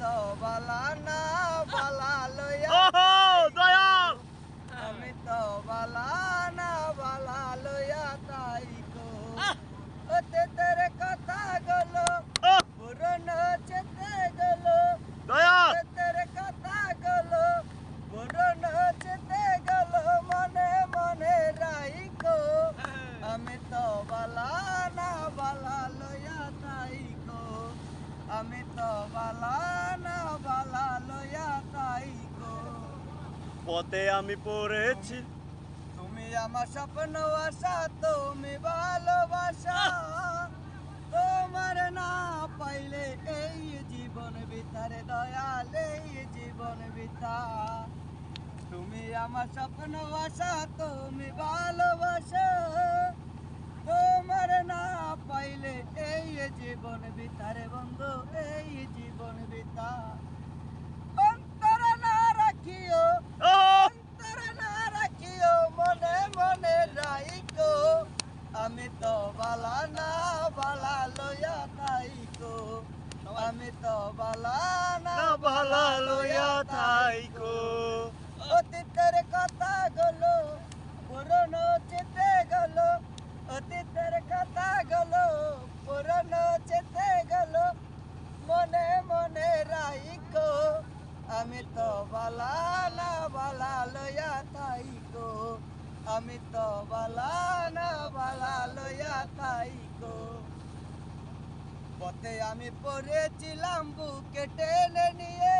না বালা লইয়া দয়াল! আমি তো বালা না বালা লইয়া তাই গো ওতে তোর কথা গলো পুরনো চেতে গলো। দয়াল! তোর কথা গলো পুরনো চেতে গলো মনে মনে রাইকো। আমি তো বালা না বালা লইয়া তাইকো। আমি তো বালা লইয়া তাইকো পথে আমি পড়েছি। তুমি আমার স্বপ্ন আশা, তুমি ভালোবাসা। তোমার না পাইলে এই জীবন বিতারে দয়াল, এই জীবন বিতা তুমি আমার স্বপ্ন আশা, তুমি ভালোবাসা। তোমার না পাইলে এই জীবন বিতারে বন্ধু, এই জীবন বিতা আমি তো বালা না না লইয়া থাইকো। অতীতের কথা গলো পুরনো চেতে গেলো। অতীতের কথা গলো পুরনো চেতে গেলো। মনে মনে রাইকো আমি তো বালা না বালা লইয়া আমি তো বালা না বালা লইয়া পথে আমি পড়েছিলাম বুকে টেনে নিয়ে।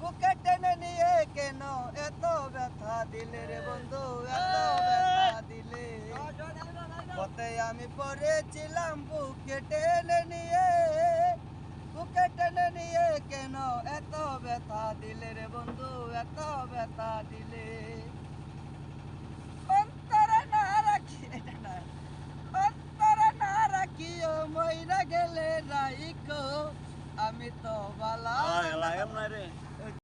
বুকে টেনে নিয়ে কেন এত ব্যথা দিলে রে বন্ধু, এত ব্যথা দিলে? পথে আমি পড়েছিলাম বুকে টেনে নিয়ে। বুকে টেনে নিয়ে কেন এত ব্যথা দিলে রে বন্ধু, এত ব্যথা দিলে? আমি তো ভালো এলাম না রে